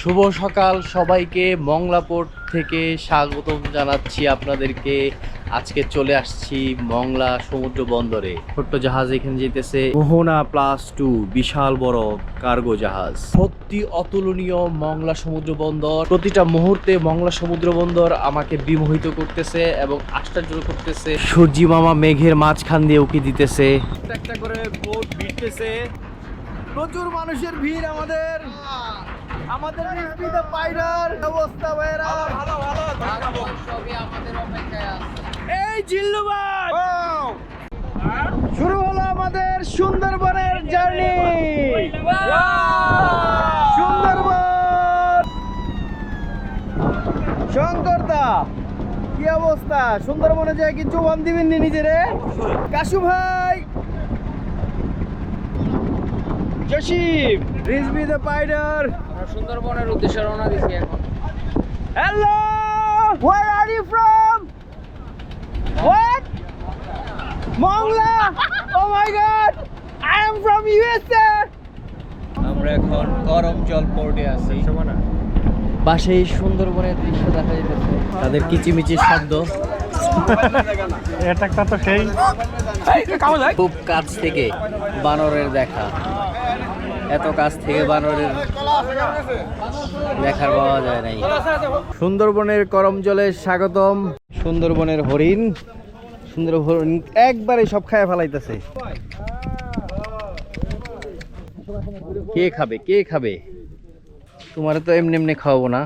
শুভ সকাল সবাইকে। মংলাপোর্ট থেকে স্বাগতম জানাচ্ছি আপনাদেরকে। আজকে চলে আসছি মংলা সমুদ্র বন্দরে। ছোট্ট জাহাজ এখানে যেতেছে। মোহনা প্লাস টু, বিশাল বড় কার্গো জাহাজ। সত্যি অতুলনীয় মংলা সমুদ্র বন্দর। প্রতিটা মুহূর্তে মংলা সমুদ্র বন্দর আমাকে বিমোহিত করতেছে এবং আশ্চর্য করতেছে। সূর্যি মামা মেঘের মাঝখান দিয়ে উকি দিতেছে। একটা করে বোট ভিড়তেছে প্রচুর মানুষের ভিড় আমাদের। আমাদের পাইরার অবস্থা ভাইরা ভালো ভালো এই জিল্লুবাদ! শুরু হলো আমাদের সুন্দরবনের জার্নি। সুন্দরবন! শঙ্করদা কি অবস্থা? সুন্দরবনে যায় কি জবান দিবেন নি নিজেরে? কাশু ভাই! জসিম রিজবি দ্য পাইডার সুন্দরবনের উদ্দেশ্যে রওনা দিছি এখন। Hello where are you from what Mongla? Oh my God I am from USA আমরা এখন গরম জল পোর্টে আছি। পাশেই সুন্দরবনের দৃশ্য দেখা যাইতেছে। তাদের কিচিমিচির শব্দ। এটা তো সেই। খুব কাছ থেকে বানরের দেখা। এত কাছ থেকে বানরের দেখার পাওয়া যায় নাই। সুন্দরবনের করম জলে স্বাগতম। সুন্দরবনের হরিণ সুন্দর হরিণ একবারে সব খায় ফেলাইতেছে। কে খাবে কে খাবে? তোমার তো এমনি এমনি খাওয়াবো না।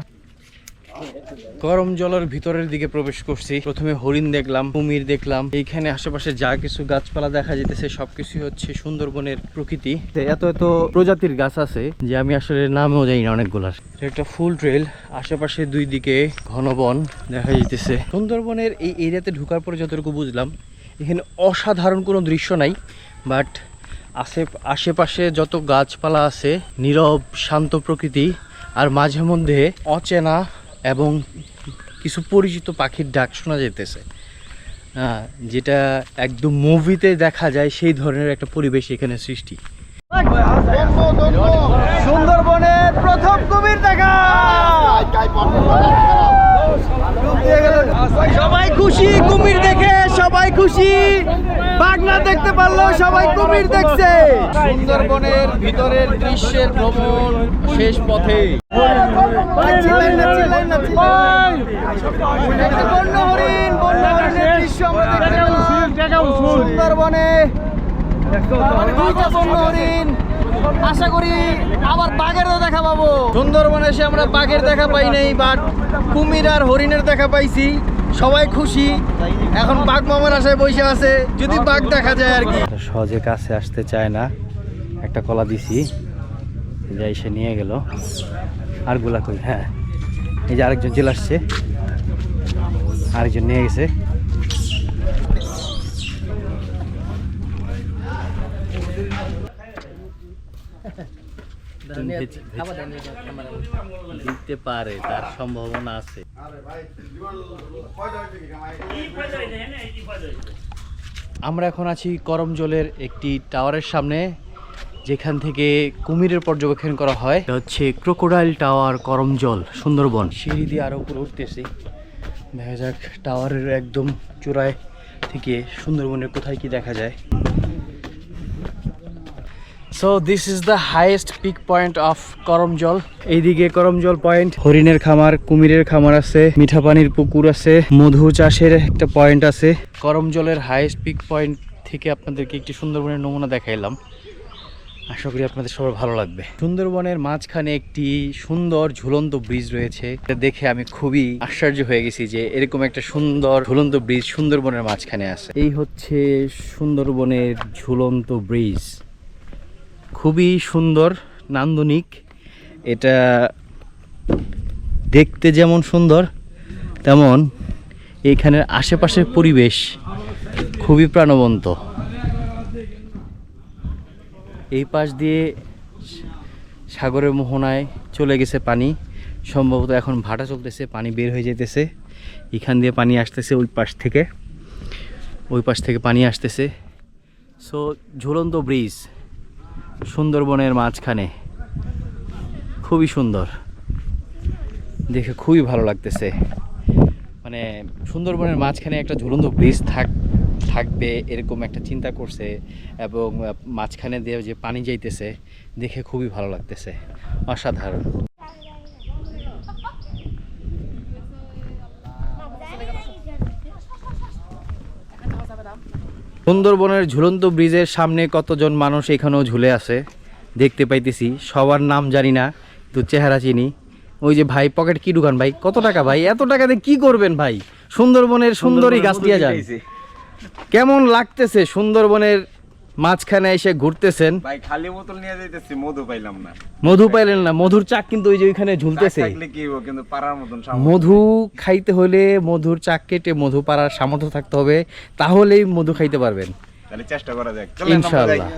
গরম জলের ভিতরের দিকে প্রবেশ করছি। প্রথমে হরিণ দেখলাম, কুমির দেখলাম। এইখানে আশেপাশে যা কিছু গাছপালা দেখা যেতেছে সবকিছু হচ্ছে সুন্দরবনের প্রকৃতি। এত এত প্রজাতির গাছ আছে যে আমি আসলে নামেও জানি না অনেকগুলার একটা ফুল ট্রেল, আশেপাশে দুই দিকে ঘন বন দেখা যাইতেছে। সুন্দরবনের এই এরিয়াতে ঢুকার পরে যতটুকু বুঝলাম, এখানে অসাধারণ কোনো দৃশ্য নাই, বাট আশে আশেপাশে যত গাছপালা আছে, নীরব, শান্ত প্রকৃতি, আর মাঝে মধ্যে অচেনা এবং কিছু পরিচিত পাখির ডাক শোনা যেতেছে হ্যাঁ যেটা একদম মুভিতে দেখা যায় সেই ধরনের একটা পরিবেশ এখানে সৃষ্টি। সুন্দরবনের প্রথম কুমির দেখা! সবাই খুশি কুমির দেখে সবাই খুশি। বাগনা দেখতে পারল সবাই কুমির দেখছে। সুন্দরবনের ভিতরের দৃশ্যের ভ্রমণ শেষ পথে। সুন্দরবনে দুইটা বন্য হরিণ আশা করি আবার বাঘেরও দেখা পাবো সুন্দরবনে এসে আমরা বাঘের দেখা পাই নাই, বাট কুমির আর হরিণের দেখা পাইছি। সবাই খুশি। এখন বাঘ মামার আশায় বসে আছে, যদি বাঘ দেখা যায় আর কি। সহজে কাছে আসতে চায় না। একটা কলা দিছি, যাই সে নিয়ে গেল। আরগুলা কই? হ্যাঁ। এই যে আরেকজন জেল আসছে। আরেকজন নিয়ে গেছে। দিতে পারে তার সম্ভাবনা আছে। আমরা এখন আছি করমজলের একটি টাওয়ারের সামনে। যেখান থেকে কুমিরের পর্যবেক্ষণ করা হয়। এটা হচ্ছে ক্রোকোডাইল টাওয়ার করমজল সুন্দরবন। সিঁড়ি দিয়ে আরও উপরে উঠতেছি। দেখা যাক টাওয়ারের একদম চূড়ায় থেকে সুন্দরবনের কোথায় কি দেখা যায়। So this is the highest peak point of Karamjal. এইদিকে করমজল পয়েন্ট হরিণের খামার কুমিরের খামার আছে মিঠা পানির পুকুর আছে মধু চাষের একটা পয়েন্ট আছে। করমজলের হাইয়েস্ট পিক পয়েন্ট থেকে আপনাদেরকে একটি সুন্দরবনের নমুনা দেখাইলাম। আশা করি আপনাদের সবার ভালো লাগবে। সুন্দরবনের মাঝখানে একটি সুন্দর ঝুলন্ত ব্রিজ রয়েছে। এটা দেখে আমি খুবই আশ্চর্য হয়ে গেছি যে এরকম একটা সুন্দর ঝুলন্ত ব্রিজ সুন্দরবনের মাঝখানে আছে। এই হচ্ছে সুন্দরবনের ঝুলন্ত ব্রিজ খুবই সুন্দর, নান্দনিক। এটা দেখতে যেমন সুন্দর, তেমন এইখানের আশেপাশের পরিবেশ খুবই প্রাণবন্ত। এই পাশ দিয়ে সাগরের মোহনায় চলে গেছে পানি। সম্ভবত এখন ভাটা চলতেছে, পানি বের হয়ে যেতেছে এখান দিয়ে পানি আসতেছে ওই পাশ থেকে। ওই পাশ থেকে পানি আসতেছে। সো ঝুলন্ত ব্রিজ, সুন্দরবনের মাঝখানে। খুবই সুন্দর। দেখে খুবই ভালো লাগতেছে। মানে সুন্দরবনের মাঝখানে একটা ঝুলন্ত ব্রিজ থাক থাকবে এরকম একটা চিন্তা করছে এবং মাঝখানে দিয়ে যে পানি যাইতেছে দেখে খুবই ভালো লাগতেছে। অসাধারণ। সুন্দরবনের ঝুলন্ত ব্রিজের সামনে কতজন মানুষ এখানেও ঝুলে আছে দেখতে পাইতেছি। সবার নাম জানি না তো চেহারা চিনি। ওই যে ভাই পকেট কি দোকান ভাই? কত টাকা ভাই? এত টাকা দিয়ে কি করবেন ভাই? সুন্দরবনের সুন্দরী গাছ দিয়ে যান। কেমন লাগতেছে সুন্দরবনের মাঝখানে এসে ঘুরতেছেন? ভাই খালি বোতল নিয়ে যাইতেছি মধু পাইলাম না। মধু পাইলেন না মধুর চাক কিন্তু ওই যে ওইখানে ঝুলতেছে। কিন্তু পারার মতন মধু খাইতে হলে মধুর চাক কেটে মধু পাড়ার সামর্থ্য থাকতে হবে তাহলেই মধু খাইতে পারবেন। তাহলে চেষ্টা করা যাক। ইনশাল্লাহ ইনশাআল্লাহ।